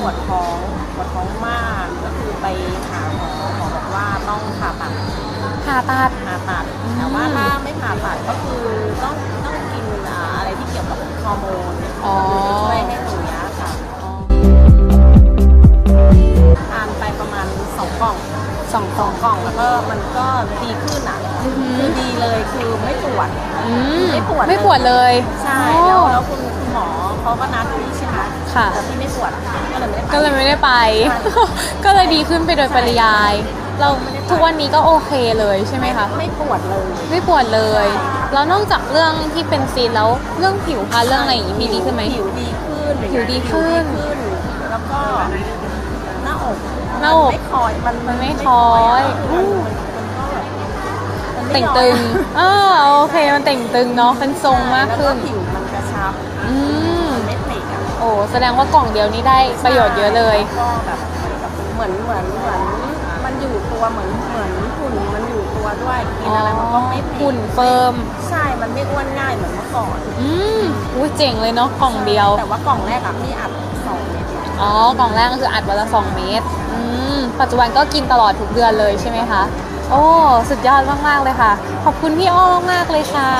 ปวดท้องปวดท้องมากก็คือไปหาหมอหมอบอกว่าต้องผ่าตัดผ่าตัด ผ่าตัดแต่ว่าถ้าไม่ผ่าตัดก็คือต้องต้องกินอะไรที่เกี่ยวกับฮอร์โมนอ๋อ จะช่วยให้หนูเนี้ยค่ะทานไปประมาณสองกล่องสองกล่องกล่องแล้วก็มันก็ดีขึ้นอะอืคือดีเลยคือไม่ปวดไม่ปวดไม่ปวดเลยใช่ แล้วแล้วคุณคุณหมอ เขาก็นัดพี่ใช่ไหมค่ะ แต่พี่ไม่ปวดก็เลยไม่ได้ไป ก็เลยไม่ได้ไปใช่ก็เลยดีขึ้นไปโดยปริยาย เราทุกวันนี้ก็โอเคเลยใช่ไหมคะ ไม่ปวดเลยไม่ปวดเลย แล้วนอกจากเรื่องที่เป็นซีนแล้วเรื่องผิวพรรณเรื่องอะไรอย่างนี้มีดีขึ้นไหม ผิวดีขึ้นผิวดีขึ้นผิวดีขึ้น แล้วก็หน้าอกหน้าอกไม่คอยมันมันไม่คอย มันมันมันก็แบบมันไม่เต่งย้อยตึงอ่าโอเคมันเต่งตึงเนาะเป็นทรงมากขึ้นแล้วก็ผิวมันกระชับ อืมมันไม่ติดอะ โอ้แสดงว่ากล่องเดียวนี้ได้ประโยชน์เยอะเลย ก็แบบเหมือนเหมือนเหมือนมันอยู่ตัวเหมือนเหมือนหุ่นมันอยู่ตัวด้วยกินอะไรมันก็ไม่ติดหุ่นเฟิร์ม ใช่มันไม่อ้วนง่ายเหมือนเมื่อก่อนอืมอุ้ยเจ๋งเลยเนาะกล่องเดียว แต่ว่ากล่องแรกอะพี่อัดสองเม็ดอ๋อกล่องแรกก็คืออัดวันละสองเม็ดอืม ปัจจุบันก็กินตลอดทุกเดือนเลยใช่ไหมคะ โอ้ สุดยอดมาก ๆ เลยค่ะ ขอบคุณพี่อ้อมากๆเลยค่ะ